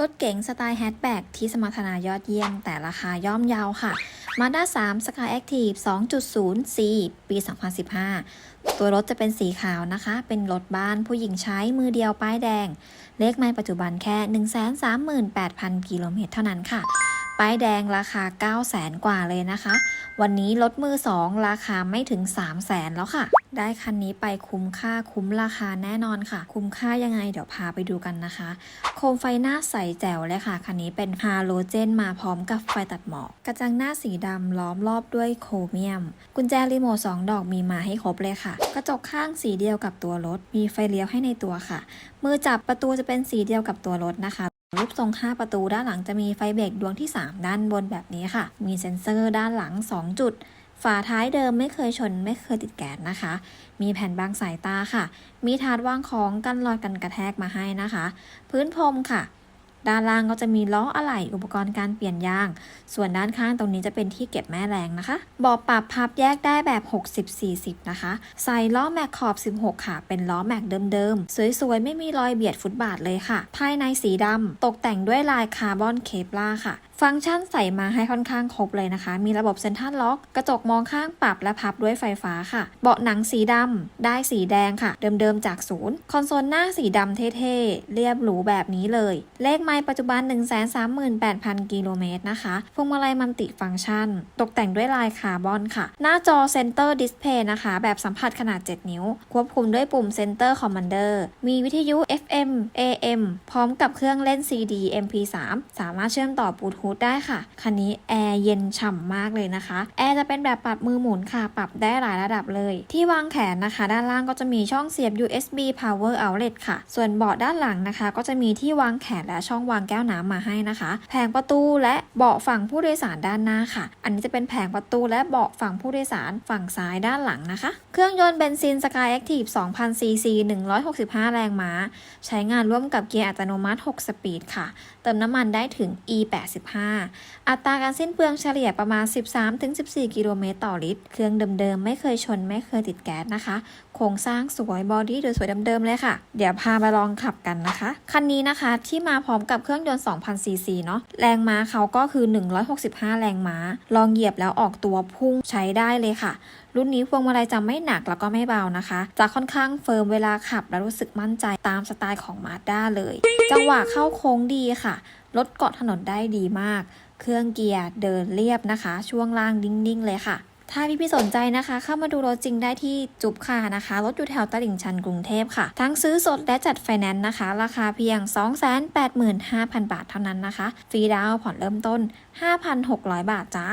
รถเก๋งสไตล์แฮชแบ็กที่สมรรถนายอดเยี่ยมแต่ราคาย่อมเยาวค่ะ Mazda 3 Sky Active 2.0 C ปี 2015 ตัวรถจะเป็นสีขาวนะคะ เป็นรถบ้านผู้หญิงใช้มือเดียวป้ายแดง เลขไม่ปัจจุบันแค่ 138,000 กิโลเมตรเท่านั้นค่ะ ป้ายแดงราคา 9 0 0 0 0 0กว่าเลยนะคะ วันนี้รถมือ 2 ราคาไม่ถึง 3 0 0 0 0 0แล้วค่ะ ได้คันนี้ไปคุ้มค่าคุ้มราคาแน่นอนค่ะ คุ้มค่ายังไงเดี๋ยวพาไปดูกันนะคะ โคมไฟหน้าใสแจ๋วเลยค่ะ คันนี้เป็นฮาโลเจนมาพร้อมกับไฟตัดหมอก กระจังหน้าสีดำล้อมรอบด้วยโครเมียม กุญแจรีโมทสองดอกมีมาให้ครบเลยค่ะ กระจกข้างสีเดียวกับตัวรถ มีไฟเลี้ยวให้ในตัวค่ะ มือจับประตูจะเป็นสีเดียวกับตัวรถนะคะ รูปทรง 5 ประตูด้านหลังจะมีไฟเบรกดวงที่ 3 ด้านบนแบบนี้ค่ะ มีเซ็นเซอร์ด้านหลัง 2 จุด ฝาท้ายเดิมไม่เคยชนไม่เคยติดแก๊สนะคะ มีแผ่นบางสายตาค่ะ มีถาดวางของกันรอยกันกระแทกมาให้นะคะ พื้นพรมค่ะ ด้านล่างก็จะมีล้ออะไหล่อุปกรณ์การเปลี่ยนยาง ส่วนด้านข้างตรงนี้จะเป็นที่เก็บแม่แรงนะคะบ่อปรับพับแยกได้แบบ 60-40 นะคะ ใส่ล้อแม็กขอบ 16 ค่ะ เป็นล้อแม็กเดิมๆ สวยๆ ไม่มีรอยเบียดฟุตบาทเลยค่ะ ภายในสีดำตกแต่งด้วยลายคาร์บอนเคปลาค่ะฟังก์ชันใส่มาให้ค่อนข้างครบเลยนะคะ มีระบบเซ็นทรัลล็อก กระจกมองข้างปรับและพับด้วยไฟฟ้าค่ะ เบาะหนังสีดำ ได้สีแดงค่ะ เดิมๆจากศูนย์ คอนโซลหน้าสีดำเท่ๆ เรียบหรูแบบนี้เลย เลขไมล์ปัจจุบัน 138,000 กิโลเมตรนะคะพวงมาลัยมันติฟังก์ชัน ตกแต่งด้วยลายคาร์บอนค่ะ หน้าจอเซนเตอร์ดิสเพย์นะคะ แบบสัมผัสขนาด 7 นิ้ว ควบคุมด้วยปุ่ม Center Commander มีวิทยุ FM AM พร้อมกับเครื่องเล่น CD MP3 สามารถเชื่อมต่อบลูทูธได้ค่ะ คันนี้แอร์เย็นฉ่ำมากเลยนะคะ แอร์จะเป็นแบบปรับมือหมุนค่ะ ปรับได้หลายระดับเลย ที่วางแขนนะคะ ด้านล่างก็จะมีช่องเสียบ USB Power Outlet ค่ะ ส่วนเบาะด้านหลังนะคะ ก็จะมีที่วางแขนและช่องวางแก้วน้ำมาให้นะคะ แผงประตูและเบาะฝั่งผู้โดยสารด้านหน้าค่ะ อันนี้จะเป็นแผงประตูและเบาะฝั่งผู้โดยสารฝั่งซ้ายด้านหลังนะคะ เครื่องยนต์เบนซิน Sky Active 2,000 cc 165 แรงม้า ใช้งานร่วมกับเกียร์อัตโนมัติ 6 สปีดค่ะ เติมน้ำมันได้ถึง E85 E85 อัตราการสิ้นเปลืองเฉลี่ยประมาณ 13-14 กิโลเมตรต่อลิตร เครื่องเดิมๆ ไม่เคยชนไม่เคยติดแก๊สนะคะ โครงสร้างสวยบอดี้โดยสวยเดิมๆเลยค่ะ เดี๋ยวพามาลองขับกันนะคะ คันนี้นะคะที่มาพร้อมกับเครื่องยนต์ 2,000 ซีซีเนาะ แรงม้าเขาก็คือ 165 แรงม้า ลองเหยียบแล้วออกตัวพุ่งใช้ได้เลยค่ะ รุ่นนี้พวงมาลัยจะไม่หนักแล้วก็ไม่เบานะคะ จะค่อนข้างเฟิร์มเวลาขับ และรู้สึกมั่นใจตามสไตล์ของมาด้าเลย จังหวะเข้าโค้งดีค่ะรถเกาะถนนได้ดีมาก เครื่องเกียร์เดินเรียบนะคะ ช่วงล่างนิ่งๆเลยค่ะถ้าพี่พี่ๆสนใจนะคะ เข้ามาดูรถจริงได้ที่จุบค่ะนะคะ รถอยู่แถวตลิ่งชันกรุงเทพค่ะ ทั้งซื้อสดและจัดไฟแนนซ์นะคะ ราคาเพียง 285,000 บาทเท่านั้นนะคะ ฟรีดาวน์ผ่อนเริ่มต้น 5,600 บาทจ้า